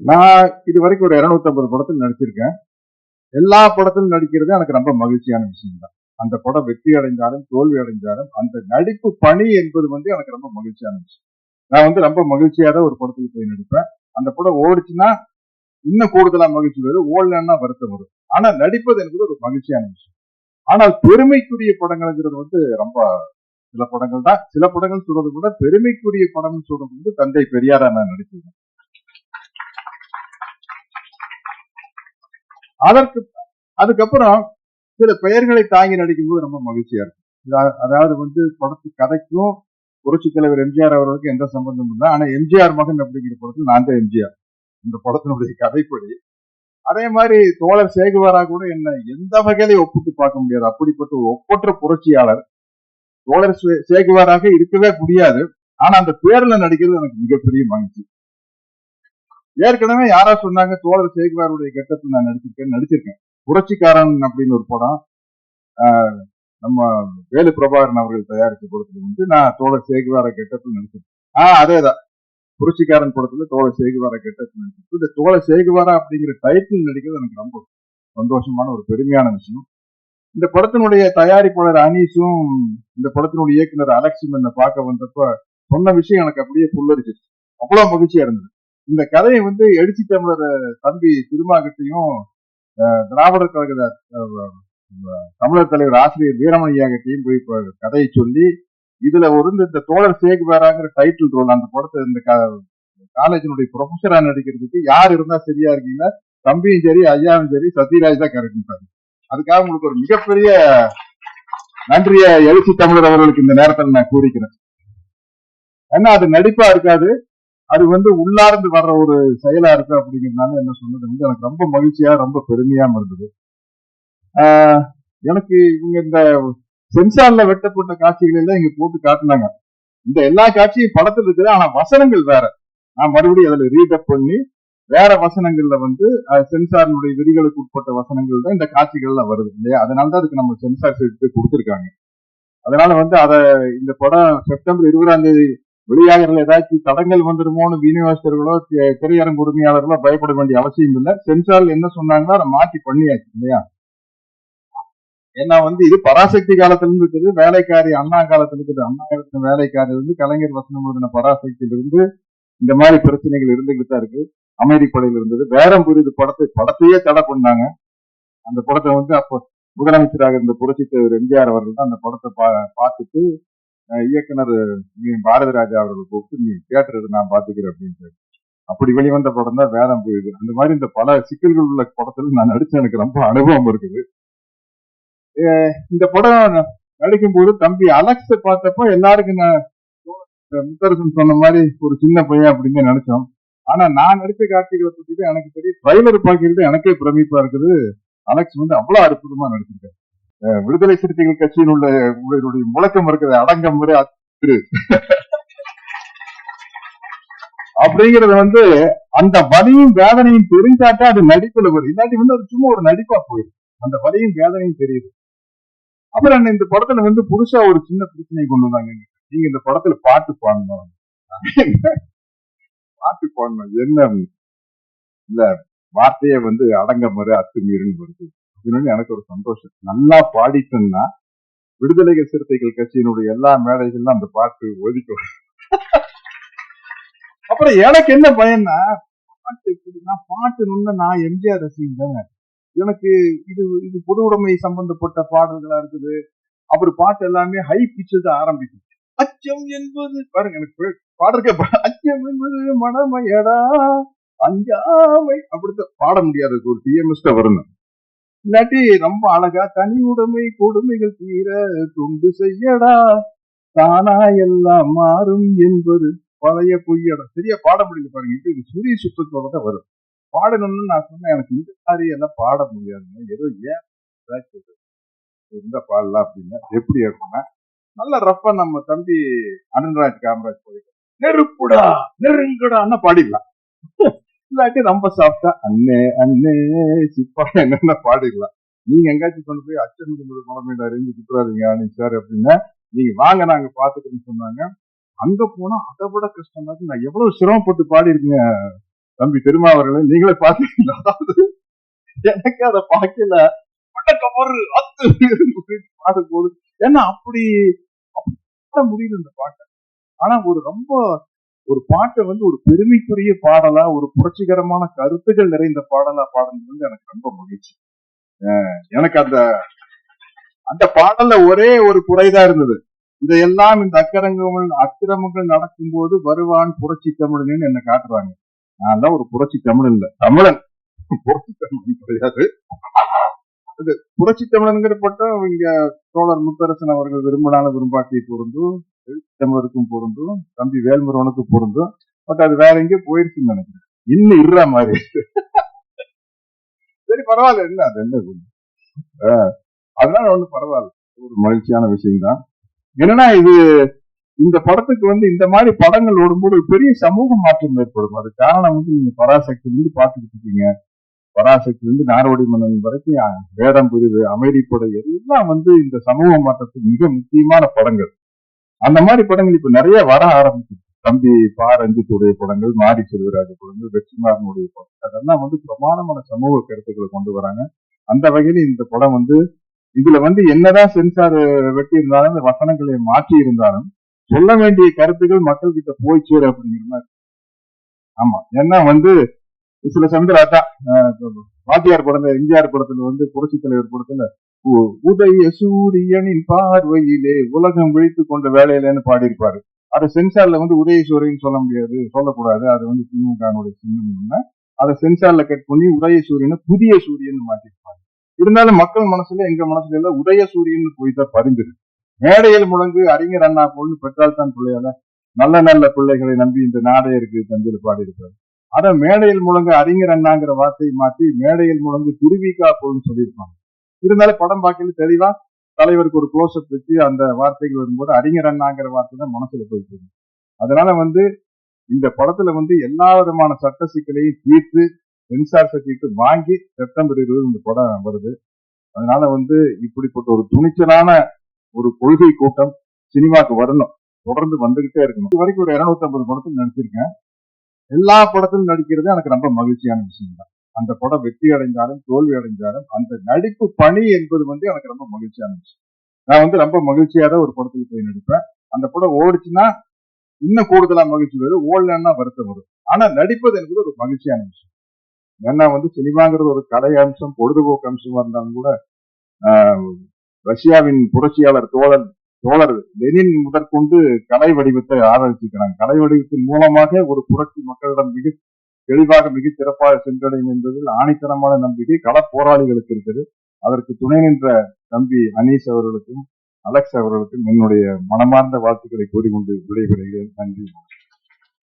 நான் இது வரைக்கும் ஒரு 250 படத்தில் நடிச்சிருக்கேன். எல்லா படத்திலும் நடிக்கிறது எனக்கு ரொம்ப மகிழ்ச்சியான விஷயம் தான் அந்த படம் வெற்றி அடைந்தாலும் தோல்வி அடைந்தாலும் அந்த நடிப்பு பணி என்பது வந்து எனக்கு ரொம்ப மகிழ்ச்சியான விஷயம். நான் வந்து ரொம்ப மகிழ்ச்சியாக தான் ஒரு படத்துக்கு போய் நடிப்பேன். அந்த படம் ஓடிச்சுன்னா இன்னும் கூடுதலா மகிழ்ச்சி வரும். ஓடலன்னா வருத்தம் வரும். ஆனா நடிப்பது என்பது ஒரு மகிழ்ச்சியான விஷயம். ஆனால் பெருமைக்குரிய படங்கள்ங்கிறது வந்து ரொம்ப சில படங்கள் தான் சில படங்கள் சொல்றது கூட பெருமைக்குரிய படம் சொல்றது வந்து தந்தை பெரியாரா நான் நடிச்சிருக்கேன் அதற்கு அதுக்கப்புறம் சில பெயர்களை தாங்கி நடிக்கும்போது ரொம்ப மகிழ்ச்சியா இருக்கும். அதாவது வந்து படத்து கதைக்கும் புரட்சி தலைவர் எம்ஜிஆர் அவர்களுக்கு எந்த சம்பந்தமும் இல்லை. ஆனா எம்ஜிஆர் மகன் அப்படிங்கிற படத்தில் நான் தான் எம்ஜிஆர். இந்த படத்தினுடைய கதைப்படி. அதே மாதிரி தோழர் சேகுவாரா கூட என்ன எந்த வகையிலையும் ஒப்பிட்டு பார்க்க முடியாது. அப்படிப்பட்ட ஒப்பற்ற புரட்சியாளர் தோழர் சேகுவாராக இருக்கவே முடியாது. ஆனா அந்த பேர்ல நடிக்கிறது எனக்கு மிகப்பெரிய மகிழ்ச்சி. ஏற்கனவே யாரா சொன்னாங்க தோழர் சேகுமாருடைய கட்டத்தில் நான் நடிச்சிருக்கேன் நடிச்சிருக்கேன். புரட்சிக்காரன் அப்படின்னு ஒரு படம் ஆஹ் நம்ம வேலு பிரபாகரன் அவர்கள் தயாரித்த படத்துல வந்து நான் தோழர் சேகுவார கெட்டத்தில் நடிச்சிருக்கேன். ஆஹ் அதேதான். புரட்சிக்காரன் படத்துல தோழர் சேகுவார கெட்டத்தில் நடிச்சிருக்கு இந்த தோழர் சேகுவாரா அப்படிங்கிற டைட்டில் நடிக்கிறது எனக்கு ரொம்ப சந்தோஷமான ஒரு பெருமையான விஷயம். இந்த படத்தினுடைய தயாரிப்பாளர் அனீஸும் இந்த படத்தினுடைய இயக்குனர் அலெக்ஸும் என்னை பார்க்க வந்தப்ப சொன்ன விஷயம் எனக்கு அப்படியே புல்லரிச்சிருச்சு. அவ்வளவு மகிழ்ச்சியா இருந்தது. இந்த கதையை வந்து எழுச்சி தமிழர் தம்பி திருமாகட்டையும் அஹ், திராவிடர் கழக தமிழர் தலைவர் ஆசிரியர் வீரமணியாகட்டையும் போய் கதையை சொல்லி இதுல ஒரு இந்த தோழர் சேகுவாராங்கிற டைட்டில் ரோல் அந்த படத்தை இந்த காலேஜினுடைய ப்ரொஃபஸரா நடிக்கிறதுக்கு யார் இருந்தா சரியா இருக்கீங்களா தம்பியும் சரி ஐயாவும் சரி சத்யராஜ் தான் கரெக்ட் அதுக்காக உங்களுக்கு ஒரு மிகப்பெரிய நன்றிய எழுச்சி தமிழர் அவர்களுக்கு இந்த நேரத்தில் நான் கூறிக்கிறேன். ஏன்னா அது நடிப்பா இருக்காது? அது வந்து உள்ளார்ந்து வர்ற ஒரு செயலா இருக்கு அப்படிங்கிறதுனால என்ன சொன்னது வந்து எனக்கு ரொம்ப மகிழ்ச்சியா ரொம்ப பெருமையாம இருந்தது. ஆஹ் எனக்கு இவங்க இந்த சென்சார்ல வெட்டப்பட்ட காட்சிகள் எல்லாம் இங்க போட்டு காட்டினாங்க. இந்த எல்லா காட்சியும் படத்துல இருக்குது ஆனா வசனங்கள் வேற. நான் மறுபடியும் அதுல ரீடப் பண்ணி வேற வசனங்கள்ல வந்து சென்சாரினுடைய விதிகளுக்கு உட்பட்ட வசனங்கள் தான் இந்த காட்சிகள்ல வருது இல்லையா? அதனால தான் அதுக்கு நம்ம சென்சார் சேர்த்து கொடுத்துருக்காங்க. அதனால வந்து அத இந்த படம் செப்டம்பர் இருபதாம் தேதி வெளியாகிறதுல ஏதாச்சும் தடங்கள் வந்துடுமோன்னு விநியோகஸ்தர்களோ திரையரங்கு உரிமையாளர்களோ பயப்பட வேண்டிய அவசியம் இல்லை. சென்சார் என்ன சொன்னாங்களோ அதை மாற்றி பண்ணியாச்சு இல்லையா? ஏன்னா வந்து இது பராசக்தி காலத்துல இருந்து இருக்குது. வேலைக்காரி அண்ணா காலத்துல இருக்குது. அண்ணா காலத்துல வேலைக்காரி வந்து கலைஞர் வசனம் எழுதின பராசக்தியில இருந்து இந்த மாதிரி பிரச்சனைகள் இருந்துகிட்டு தான் இருக்கு அமைதிப்படையில் இருந்தது. வேறம் புரியுது. படத்தை படத்தையே தடை பண்ணாங்க. அந்த படத்தை வந்து அப்போ முதலமைச்சராக இருந்த புரட்சி தலைவர் எம்ஜிஆர் அவர்கள் தான் அந்த படத்தை பா- பார்த்துட்டு இயக்குனர் நீ பாரதி ராஜா அவர்கள் கூப்பிட்டு நீ தியேட்டருக்கு நான் பாத்துக்கிறேன் அப்படின்னு அப்படி வெளிவந்த படம் தான் வேதம் புரியுது அந்த மாதிரி இந்த பல சிக்கல்கள் உள்ள படத்துல நான் நடிச்ச எனக்கு ரொம்ப அனுபவம் இருக்குது. இந்த படம் நடிக்கும் போது தம்பி அலெக்ஸ பார்த்தப்போ எல்லாருக்கும் நான் முத்தரசன் சொன்ன மாதிரி ஒரு சின்ன பையன் அப்படின்னு நினைச்சோம். ஆனா நான் நடிச்ச காட்சிகளை பத்தி எனக்கு தெரியும். ட்ரைலர் பார்க்கிறது எனக்கே பிரமிப்பா இருக்குது. அலெக்ஸ் வந்து அவ்வளவு அற்புதமா நடிச்சிருக்காரு. விடுதலை சிறுத்தைகள் கட்சியின் உள்ள உங்களுடைய முழக்கம் இருக்கிற அடங்கம் முறை திரு அப்படிங்கறது வந்து அந்த வலியும் வேதனையும் தெரிஞ்சாட்டா அது நடிப்புல வரும். இல்லாட்டி வந்து அது சும்மா ஒரு நடிப்பா போயிடும். அந்த வலியும் வேதனையும் தெரியுது. அப்புறம் இந்த படத்துல வந்து புதுசா ஒரு சின்ன பிரச்சனை கொண்டு வந்தாங்க. நீங்க இந்த படத்துல பாட்டு பாடணும். பாட்டு பாடணும். என்ன? இல்ல வார்த்தையே வந்து அடங்க மறு அத்துமீறுன்னு வருது. அப்படின்னு எனக்கு ஒரு சந்தோஷம். நல்லா பாடிட்டேன்னா விடுதலை சிறுத்தைகள் கட்சியினுடைய எல்லா மேடைகள்லாம் அந்த பாட்டு ஒதுக்கும் அப்புறம் எனக்கு என்ன பயன்னா பாட்டு எப்படின்னா பாட்டு நுண்ண நான் எம்ஜிஆர் ரசிகன் தாங்க எனக்கு இது இது பொது உடைமை சம்பந்தப்பட்ட பாடல்களா இருக்குது. அப்புறம் பாட்டு எல்லாமே ஹை பிச்சு தான் ஆரம்பிக்கும். அச்சம் என்பது பாருங்க எனக்கு பாடுறக்க அச்சம் என்பது மனமையடா அஞ்சாமை அப்படித்தான். பாட முடியாது ஒரு டிஎம்எஸ்ட வரணும் இல்லாட்டி ரொம்ப அழகா தனி உடைமை கொடுமைகள் தீர தொண்டு செய்யடா. தானா எல்லாம் மாறும் என்பது பழைய பொய்யடா. சரியா பாட முடியல பாருங்க. இது இது சூரிய சுத்தத்தோட தான் வரும். பாடணும்னு நான் சொன்னேன். எனக்கு இந்த மாதிரி எல்லாம் பாட முடியாதுங்க. ஏதோ ஏன் இந்த பாடலாம் அப்படின்னா எப்படி இருக்கும்னா நல்ல ரஃபா நம்ம தம்பி அனந்தராஜ் காமராஜ் போயிருக்கோம் நெருப்புடா நெருங்குடான்னு பாடிடலாம். இல்லாட்டி ரொம்ப சாஃப்டா அண்ணே அண்ணே சிப்பா என்னென்ன பாடிடலாம் நீங்க எங்காச்சும் கொண்டு போய் அச்சம் குழந்தை அறிஞ்சு குத்துறாதீங்க அப்படின்னு சார் அப்படின்னா நீங்க வாங்க நாங்க பாத்துக்கணும்னு சொன்னாங்க. அங்க போனா அதை விட கஷ்டமா இருக்கு. நான் எவ்வளவு சிரமப்பட்டு பாடி இருக்கேன் தம்பி திருமாவர்களை நீங்களே பாத்தீங்களா? அதாவது எனக்கு அதை பார்க்கல. வணக்கமரு அத்து பாடும்போது ஏன்னா அப்படி அப்படி முடியல இந்த பாட்டை. ஆனா ஒரு ரொம்ப ஒரு பாட்டை வந்து ஒரு பெருமைக்குரிய பாடலா ஒரு புரட்சிகரமான கருத்துக்கள் நிறைந்த பாடலா பாடுறது வந்து எனக்கு ரொம்ப மகிழ்ச்சி. அஹ் எனக்கு அந்த அந்த பாடல்ல ஒரே ஒரு குறைதான் இருந்தது. இதையெல்லாம் இந்த அக்கரங்கங்கள் அக்கிரமங்கள் நடக்கும் போது வருவான் புரட்சி தமிழன் என்ன காட்டுறாங்க? நான் தான் ஒரு புரட்சி தமிழ் இல்ல. தமிழன். புரட்சி தமிழன் கிடையாது. அது புரட்சி தமிழன்கிற பட்டம் இங்க தோழர் முத்தரசன் அவர்கள் விரும்பினாலும் விரும்பாட்டி பொருந்தும் தமிழருக்கும் பொருந்தும் தம்பி வேல்முருகனுக்கு பொருந்தும். பட் அது வேற எங்கேயோ போயிருச்சுன்னு நினைக்கிறேன். இன்னும் இருற மாதிரி சரி பரவாயில்ல. என்ன அது என்ன ஆஹ், அதனால ஒண்ணும் பரவாயில்ல. ஒரு மகிழ்ச்சியான விஷயம் தான் என்னன்னா இது இந்த படத்துக்கு வந்து இந்த மாதிரி படங்கள் ஓடும்போது பெரிய சமூக மாற்றம் ஏற்படும். அது காரணம் வந்து நீங்க பராசக்தி வந்து பாத்துக்கிட்டு இருக்கீங்க. பராசக்திலிருந்து நாரோடி மன்னன் வரைக்கும் வேதம் வேடம் புரிவு அமைதிப்படை எல்லாம் வந்து இந்த சமூக மாற்றத்துக்கு மிக முக்கியமான படங்கள். அந்த மாதிரி படங்கள் இப்ப நிறைய வர ஆரம்பிச்சு தம்பி பா ரஞ்சித்துடைய படங்கள் மாரி செல்வராஜ படங்கள் வெற்றிமாறனுடைய படங்கள் அதெல்லாம் வந்து பிரமாணமான சமூக கருத்துக்களை கொண்டு வராங்க. அந்த வகையில இந்த படம் வந்து இதுல வந்து என்னதான் சென்சார் வெட்டி இருந்தாலும் இந்த வசனங்களை மாற்றி இருந்தாலும் சொல்ல வேண்டிய கருத்துக்கள் மக்கள் கிட்ட போய் சேரும் அப்படிங்கிற மாதிரி. ஆமா ஏன்னா வந்து சில சமயத்துல அதான் வாத்தியார் படத்துல எம்ஜிஆர் படத்துல வந்து புரட்சி தலைவர் படத்துல உ- உதய சூரியனின் பார்வையிலே உலகம் விழித்து கொண்ட வேலையிலேன்னு பாடியிருப்பாரு. அதை சென்சார்ல வந்து உதய சூரியன் சொல்ல முடியாது சொல்லக்கூடாது. அது வந்து திமுகனுடைய சின்னம் அதை சென்சார்ல கட் பண்ணி உதய சூரியனை புதிய சூரியன் மாற்றிருப்பாரு இருந்தாலும் மக்கள் மனசுல எங்க மனசுல எல்லாம் உதய சூரியன் போய் தான் பரிந்துரு. மேடையில் முழங்கு அறிஞர் அண்ணா போல் பெற்றால் தான் பிள்ளையால நல்ல நல்ல பிள்ளைகளை நம்பி இந்த நாடையருக்கு தந்தில் தஞ்சையில் பாடியிருப்பாரு. அதை மேடையில் முழங்க அறிஞர் அண்ணாங்கிற வார்த்தையை மாற்றி மேடையில் முழங்கு துருவிக்கா போல்னு சொல்லியிருப்பாங்க. இருந்தாலும் படம் பார்க்கல தெளிவா தலைவருக்கு ஒரு க்ளோஸ்அப் வச்சு அந்த வார்த்தைகள் வரும்போது அறிஞர் அண்ணாங்கிற வார்த்தை தான் மனசுல போயிட்டு அதனால வந்து இந்த படத்துல வந்து எல்லா விதமான சட்ட சிக்கலையும் தீர்த்து சென்சார் சர்டிபிகேட் வாங்கி செப்டம்பர் இருபது இந்த படம் வருது. அதனால வந்து இப்படிப்பட்ட ஒரு துணிச்சலான ஒரு கொள்கை கூட்டம் சினிமாக்கு வரணும். தொடர்ந்து வந்துகிட்டே இருக்கணும். இது வரைக்கும் ஒரு 250 படத்தில் நினைச்சிருக்கேன் எல்லா படத்திலும் நடிக்கிறது எனக்கு ரொம்ப மகிழ்ச்சியான விஷயம் தான் அந்த படம் வெற்றி அடைந்தாலும் தோல்வி அடைந்தாலும் அந்த நடிப்பு பணி என்பது வந்து எனக்கு ரொம்ப மகிழ்ச்சியான விஷயம். நான் வந்து ரொம்ப மகிழ்ச்சியாக தான் ஒரு படத்துக்கு போய் நடிப்பேன். அந்த படம் ஓடிச்சுன்னா இன்னும் கூடுதலா மகிழ்ச்சி வரும். ஓடலன்னா வருத்தம் வரும். ஆனா நடிப்பது என்பது ஒரு மகிழ்ச்சியான விஷயம். ஏன்னா வந்து சினிமாங்கிறது ஒரு கலை அம்சம் பொழுதுபோக்கு அம்சமா இருந்தாலும் கூட ஆஹ், ரஷ்யாவின் புரட்சியாளர் தோழன் தோழர் லெனின் முதற்கொண்டு கலை வடிவத்தை ஆதரிச்சிருக்கிறாங்க கலை வடிவத்தின் மூலமாக ஒரு புரட்சி மக்களிடம் மிக தெளிவாக மிக சிறப்பாக சென்றடையும் என்பதில் ஆணித்தனமான நம்பிக்கை கள போராளிகளுக்கு இருக்குது. அதற்கு துணை நின்ற தம்பி அனீஸ் அவர்களுக்கும் அலெக்ஸ் அவர்களுக்கும் என்னுடைய மனமார்ந்த வாழ்த்துக்களை கூறிக்கொண்டு விடைபெறுகிறேன். நன்றி.